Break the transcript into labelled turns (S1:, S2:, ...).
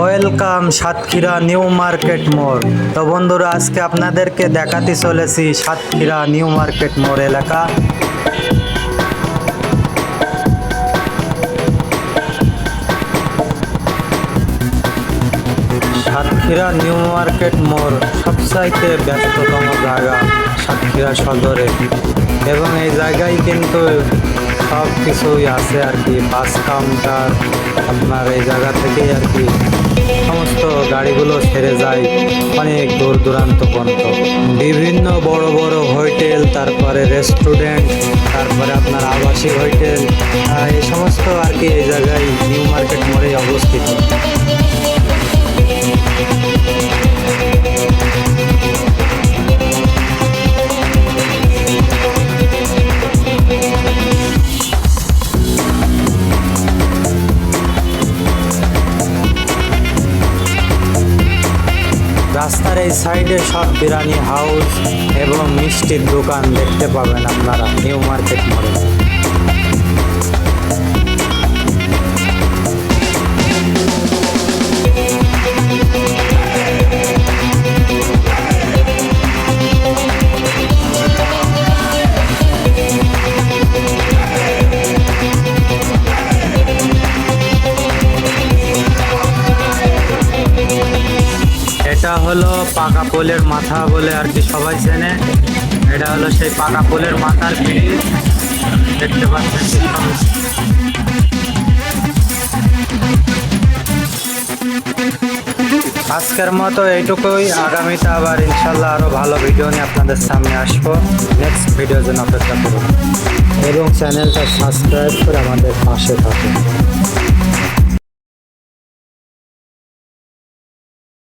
S1: Welcome Satkhira new market মোড়। তো বন্ধুরা, আজকে আপনাদেরকে দেখাতে চলেছি সাতক্ষীরা নিউ মার্কেট মোড় এলাকা। সাতক্ষীরা নিউ মার্কেট মোড় সবচাইতে ব্যস্ততম জায়গা সাতক্ষীরা সদরে। এবং এই জায়গায় কিন্তু সব কিছুই আছে আর কি বাস কাউন্টার আপনার এই জায়গা থেকেই আর কি। সমস্ত গাড়িগুলো ছেড়ে যায় অনেক দূর দূরান্ত পর্যন্ত। বিভিন্ন বড় বড় হোটেল তারপরে রেস্টুরেন্ট তারপরে আপনার আবাসিক হোটেল এই সমস্ত আর কি এই জায়গায় নিউ মার্কেট মোড়ে অবস্থিত। রাস্তার এই সাইডে সব বিরিয়ানি হাউস এবং মিষ্টির দোকান দেখতে পাবেন আপনারা, নিউ মার্কেট মোড়ে এটা হলো পাকা পোলের মাথা বলে আর কি সবাই চেনে। এটা হলো সেই পাকা পোলের মাথার দেখতে পাচ্ছেন আজকের মতো এইটুকুই। আগামীতে আবার ইনশাল্লাহ আরও ভালো ভিডিও নিয়ে আপনাদের সামনে আসব। নেক্সট ভিডিওর জন্য অপেক্ষা করুন। এবং চ্যানেলটা সাবস্ক্রাইব করে আমাদের পাশে থাকুন।